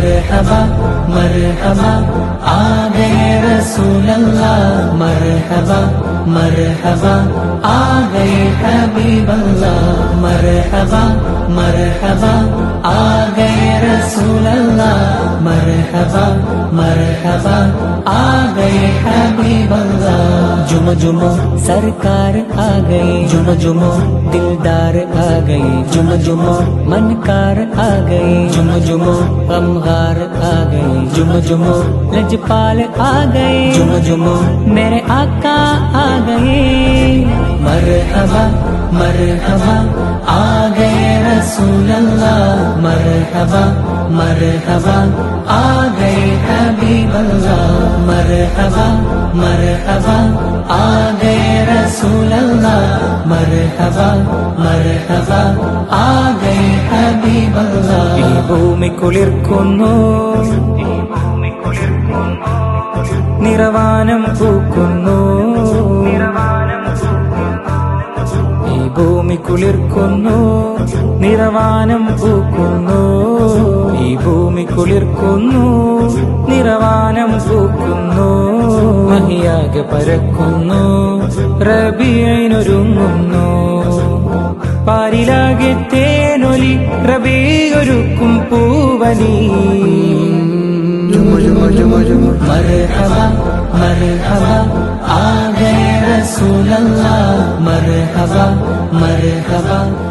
मरहबा मरहबा आ गए रसूल अल्लाह मरहबा मरहबा आ गए हबीब अल्लाह मरहबा मरहबा आ गए रसूल अल्लाह मरहबा मरहबा आ गए हबीब अल्लाह जुम जुम सरकार आ गए जुम जुम दिलदार आ गए जुम जुम मनकार आ गए جمو غمغار آ گئے۔ جمع جمو لجپال آ گئے۔ جمع جمع میرے آقا آ گئے۔ مرحبا مرحبا آ گئے رسول اللہ۔ مرحبا مرحبا آ گئے حبیب اللہ۔ مرحبا مرحبا മരഹബ മരഹബ ആകെ ഹബീബല്ല ഈ ഭൂമി കുളിർക്കുന്നു നിറവാനം പൂക്കുന്നു ഈ ഭൂമി കുളിർക്കുന്നു നിറവാനം പൂക്കുന്നു ഈ ഭൂമി കുളിർക്കുന്നു നിറവാനം പൂക്കുന്നു മഹിയാകെ പരക്കുന്നു റബിയൈനൊരുങ്ങുന്നു റബ്ബിലാകെ തേനൊലി റബിയൊരുക്കും പൂവനി. മർഹബ മർഹബ ആകെ റസൂലല്ലാ. മർഹബ മർഹബ.